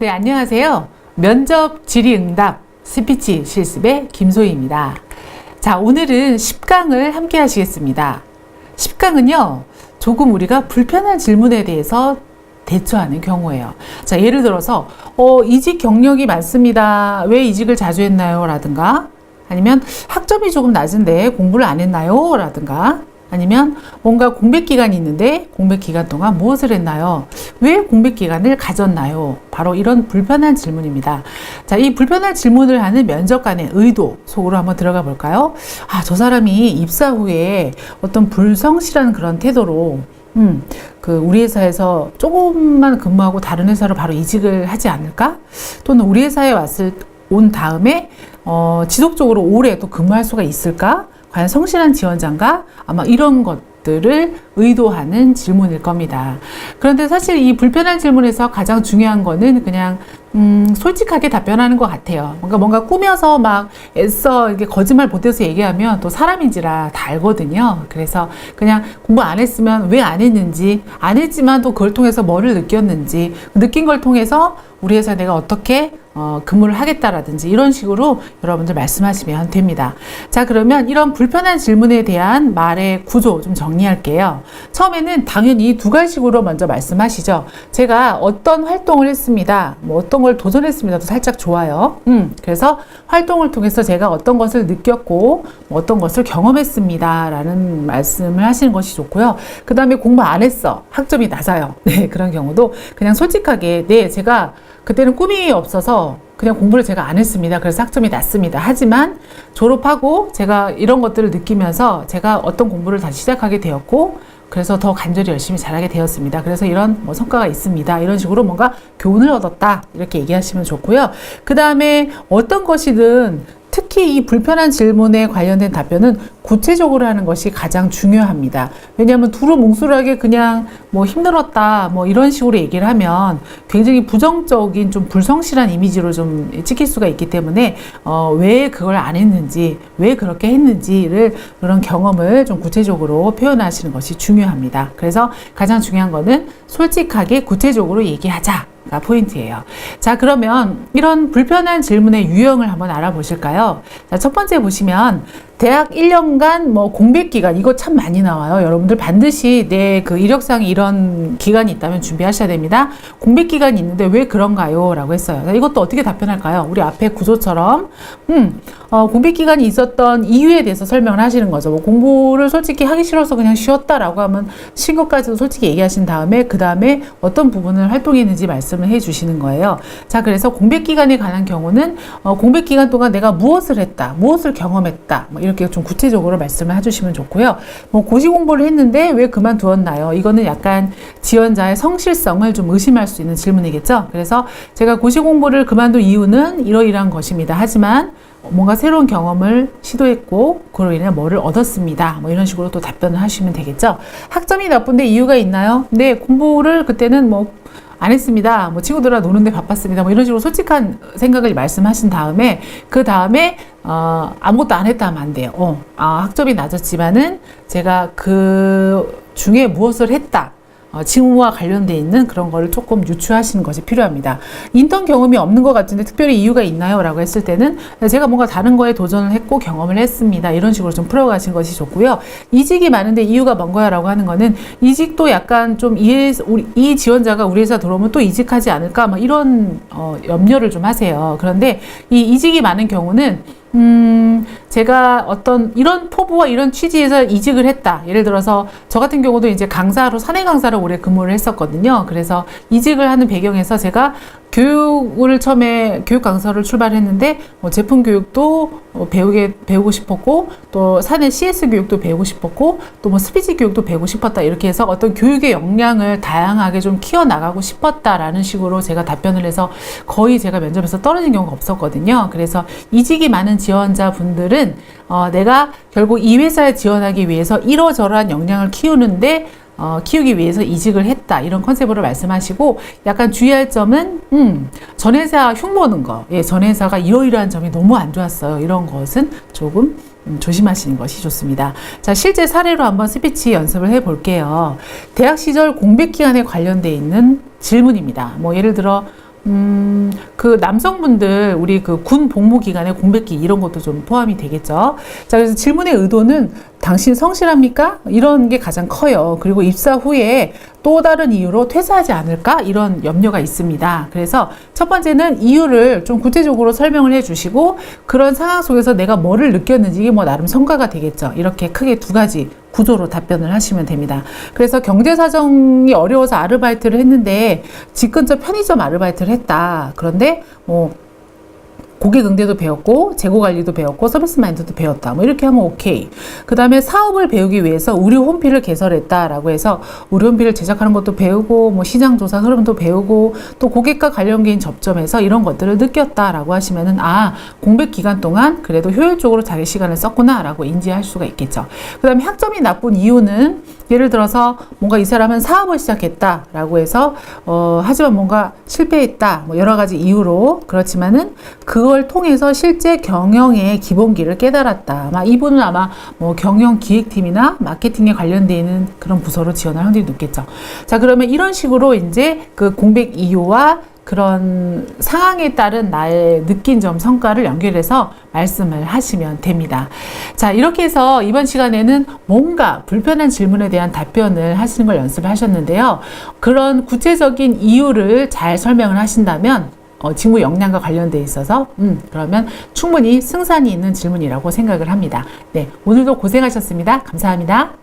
네, 안녕하세요. 면접 질의 응답 스피치 실습의 김소희입니다. 자, 오늘은 10강을 함께 하시겠습니다. 10강은요, 조금 우리가 불편한 질문에 대해서 대처하는 경우예요. 자, 예를 들어서, 어, 이직 경력이 많습니다. 왜 이직을 자주 했나요? 라든가, 아니면 학점이 조금 낮은데 공부를 안 했나요? 라든가, 아니면 뭔가 공백 기간이 있는데 공백 기간 동안 무엇을 했나요? 왜 공백 기간을 가졌나요? 바로 이런 불편한 질문입니다. 자, 이 불편한 질문을 하는 면접관의 의도 속으로 한번 들어가 볼까요? 아, 저 사람이 입사 후에 어떤 불성실한 그런 태도로 음, 그 우리 회사에서 조금만 근무하고 다른 회사로 바로 이직을 하지 않을까? 또는 우리 회사에 왔을 온 다음에 어, 지속적으로 오래 또 근무할 수가 있을까? 과연 성실한 지원자인가? 아마 이런 것들을 의도하는 질문일 겁니다. 그런데 사실 이 불편한 질문에서 가장 중요한 거는 그냥 음, 솔직하게 답변하는 것 같아요. 뭔가 뭔가 꾸며서 막 애써 이렇게 거짓말 보태서 얘기하면 또 사람인지라 다 알거든요. 그래서 그냥 공부 안 했으면 왜 안 했는지, 안 했지만 또 그걸 통해서 뭐를 느꼈는지, 느낀 걸 통해서 우리 회사 내가 어떻게 어, 근무를 하겠다라든지 이런 식으로 여러분들 말씀하시면 됩니다. 자, 그러면 이런 불편한 질문에 대한 말의 구조 좀 정리할게요. 처음에는 당연히 두 가지식으로 먼저 말씀하시죠. 제가 어떤 활동을 했습니다. 뭐 어떤 걸 도전했습니다도 살짝 좋아요. 음, 그래서 활동을 통해서 제가 어떤 것을 느꼈고 뭐 어떤 것을 경험했습니다라는 말씀을 하시는 것이 좋고요. 그 다음에 공부 안 했어. 학점이 낮아요. 네, 그런 경우도 그냥 솔직하게 네, 제가 그때는 꿈이 없어서 그냥 공부를 제가 안 했습니다. 그래서 학점이 낮습니다. 하지만 졸업하고 제가 이런 것들을 느끼면서 제가 어떤 공부를 다시 시작하게 되었고 그래서 더 간절히 열심히 잘하게 되었습니다. 그래서 이런 뭐 성과가 있습니다. 이런 식으로 뭔가 교훈을 얻었다. 이렇게 얘기하시면 좋고요. 그 다음에 어떤 것이든 특히 이 불편한 질문에 관련된 답변은 구체적으로 하는 것이 가장 중요합니다. 왜냐하면 두루뭉술하게 그냥 뭐 힘들었다 뭐 이런 식으로 얘기를 하면 굉장히 부정적인 좀 불성실한 이미지로 좀 찍힐 수가 있기 때문에 어, 왜 그걸 안 했는지 왜 그렇게 했는지를 그런 경험을 좀 구체적으로 표현하시는 것이 중요합니다. 그래서 가장 중요한 거는 솔직하게 구체적으로 얘기하자. 가 포인트예요. 자, 그러면 이런 불편한 질문의 유형을 한번 알아보실까요? 자, 첫 번째 보시면 대학 1년간 뭐 공백 기간 이거 참 많이 나와요. 여러분들 반드시 내 그 이력상에 이런 기간이 있다면 준비하셔야 됩니다. 공백 기간이 있는데 왜 그런가요? 라고 했어요. 자, 이것도 어떻게 답변할까요? 우리 앞에 구조처럼 음, 어, 공백 기간이 있었던 이유에 대해서 설명을 하시는 거죠. 뭐 공부를 솔직히 하기 싫어서 그냥 쉬었다라고 하면 쉰 것까지도 솔직히 얘기하신 다음에 그 다음에 어떤 부분을 활동했는지 말씀을 해 주시는 거예요. 자, 그래서 공백 기간에 관한 경우는 어, 공백 기간 동안 내가 무엇을 했다, 무엇을 경험했다, 뭐 이 렇게 좀 구체적으로 말씀을 해주시면 좋고요. 뭐 고시 공부를 했는데 왜 그만두었나요? 이거는 약간 지원자의 성실성을 좀 의심할 수 있는 질문이겠죠. 그래서 제가 고시 공부를 그만둔 이유는 이러이러한 것입니다. 하지만 뭔가 새로운 경험을 시도했고 그로 인해 뭐를 얻었습니다. 뭐 이런 식으로 또 답변을 하시면 되겠죠. 학점이 나쁜데 이유가 있나요? 네, 공부를 그때는 뭐 안 했습니다. 뭐 친구들과 노는데 바빴습니다. 뭐 이런 식으로 솔직한 생각을 말씀하신 다음에 그 다음에 어, 아무것도 안 했다 하면 안 돼요. 어, 아, 학점이 낮았지만은 제가 그 중에 무엇을 했다. 어, 직무와 관련돼 있는 그런 거를 조금 유추하시는 것이 필요합니다. 인턴 경험이 없는 것 같은데 특별히 이유가 있나요? 라고 했을 때는 제가 뭔가 다른 거에 도전을 했고 경험을 했습니다. 이런 식으로 좀 풀어가신 것이 좋고요. 이직이 많은데 이유가 뭔가요? 라고 하는 거는 이직도 약간 좀 이, 우리, 이 지원자가 우리 회사 들어오면 또 이직하지 않을까? 막 이런 어, 염려를 좀 하세요. 그런데 이 이직이 많은 경우는 음, 제가 어떤 이런 포부와 이런 취지에서 이직을 했다. 예를 들어서 저 같은 경우도 이제 강사로 사내 강사를 오래 근무를 했었거든요. 그래서 이직을 하는 배경에서 제가 교육을 처음에 교육 강사를 출발했는데 뭐 제품 교육도 어, 배우게 배우고 싶었고 또 사내 CS 교육도 배우고 싶었고 또 뭐 스피치 교육도 배우고 싶었다 이렇게 해서 어떤 교육의 역량을 다양하게 좀 키워 나가고 싶었다라는 식으로 제가 답변을 해서 거의 제가 면접에서 떨어진 경우가 없었거든요. 그래서 이직이 많은 지원자 분들은 어, 내가 결국 이 회사에 지원하기 위해서 이러저러한 역량을 키우는데 어, 키우기 위해서 이직을 했다 이런 컨셉으로 말씀하시고 약간 주의할 점은 음, 전 회사 흉보는 거, 예, 전 회사가 이러이러한 점이 너무 안 좋았어요. 이런 것은 조금 음, 조심하시는 것이 좋습니다. 자, 실제 사례로 한번 스피치 연습을 해 볼게요. 대학 시절 공백 기간에 관련돼 있는 질문입니다. 뭐 예를 들어 음, 음, 그 남성분들 우리 그 군 복무 기간에 공백기 이런 것도 좀 포함이 되겠죠. 자, 그래서 질문의 의도는 당신 성실합니까? 이런 게 가장 커요. 그리고 입사 후에 또 다른 이유로 퇴사하지 않을까? 이런 염려가 있습니다. 그래서 첫 번째는 이유를 좀 구체적으로 설명을 해 주시고 그런 상황 속에서 내가 뭐를 느꼈는지 이게 뭐 나름 성과가 되겠죠. 이렇게 크게 두 가지 구조로 답변을 하시면 됩니다. 그래서 경제 사정이 어려워서 아르바이트를 했는데 집 근처 편의점 아르바이트를 했다. 그런데 뭐 고객 응대도 배웠고 재고 관리도 배웠고 서비스 마인드도 배웠다. 뭐 이렇게 하면 오케이. 그 다음에 사업을 배우기 위해서 우리 홈피를 개설했다라고 해서 우리 홈피를 제작하는 것도 배우고 뭐 시장 조사 흐름도 배우고 또 고객과 관련계인 접점에서 이런 것들을 느꼈다라고 하시면은 아 공백 기간 동안 그래도 효율적으로 자기 시간을 썼구나라고 인지할 수가 있겠죠. 그 다음에 학점이 나쁜 이유는 예를 들어서 뭔가 이 사람은 사업을 시작했다라고 해서 어 하지만 뭔가 실패했다 뭐 여러 가지 이유로 그렇지만은 그걸 통해서 실제 경영의 기본기를 깨달았다. 아마 이분은 아마 뭐 경영 기획팀이나 마케팅에 관련되어 있는 그런 부서로 지원할 확률이 높겠죠. 자 그러면 이런 식으로 이제 그 공백 이유와 그런 상황에 따른 나의 느낀 점 성과를 연결해서 말씀을 하시면 됩니다. 자, 이렇게 해서 이번 시간에는 뭔가 불편한 질문에 대한 답변을 하시는 걸 연습을 하셨는데요. 그런 구체적인 이유를 잘 설명을 하신다면 어, 직무 역량과 관련돼 있어서 음, 그러면 충분히 승산이 있는 질문이라고 생각을 합니다. 네, 오늘도 고생하셨습니다. 감사합니다.